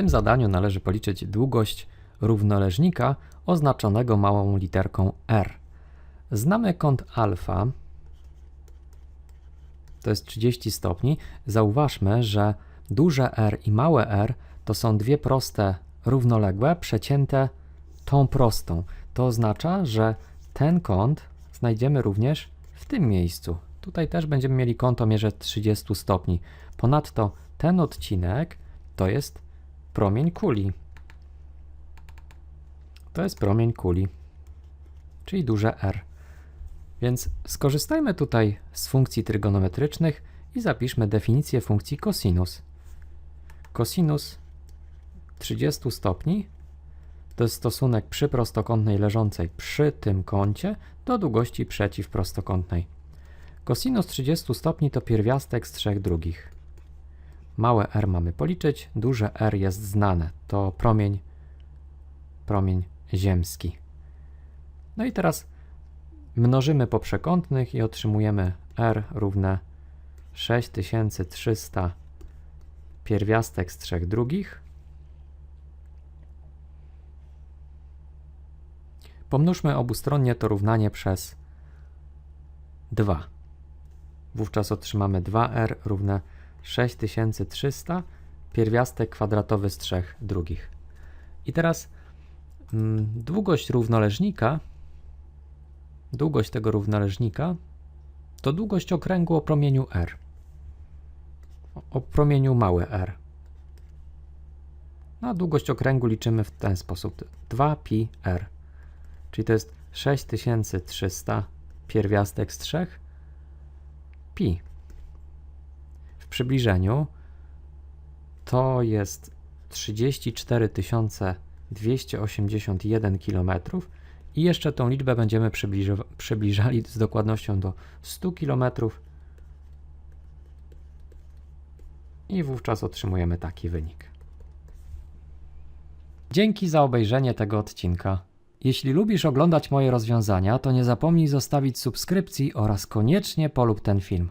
tym zadaniu należy policzyć długość równoleżnika oznaczonego małą literką r. Znamy kąt alfa, to jest 30 stopni. Zauważmy, że duże r i małe r to są dwie proste równoległe przecięte tą prostą. To oznacza, że ten kąt znajdziemy również w tym miejscu. Tutaj też będziemy mieli kąt o mierze 30 stopni. Ponadto ten odcinek to jest promień kuli. To jest promień kuli, czyli duże R. Więc skorzystajmy tutaj z funkcji trygonometrycznych i zapiszmy definicję funkcji cosinus. Cosinus 30 stopni to jest stosunek przy prostokątnej leżącej przy tym kącie do długości przeciwprostokątnej. Cosinus 30 stopni to pierwiastek z trzech drugich. Małe r mamy policzyć, duże r jest znane. To promień, promień ziemski. No i teraz mnożymy po przekątnych i otrzymujemy r równe 6300 pierwiastek z trzech drugich. Pomnóżmy obustronnie to równanie przez 2. Wówczas otrzymamy 2r równe 6300 pierwiastek kwadratowy z trzech drugich. I teraz mm, długość równoleżnika, długość tego równoleżnika to długość okręgu o promieniu r. O- promieniu małe r. No, a długość okręgu liczymy w ten sposób. 2pi r. Czyli to jest 6300 pierwiastek z 3 pi. Przybliżeniu to jest 34 281 km i jeszcze tą liczbę będziemy przybliżali z dokładnością do 100 km i wówczas otrzymujemy taki wynik. Dzięki za obejrzenie tego odcinka. Jeśli lubisz oglądać moje rozwiązania, to nie zapomnij zostawić subskrypcji oraz koniecznie polub ten film.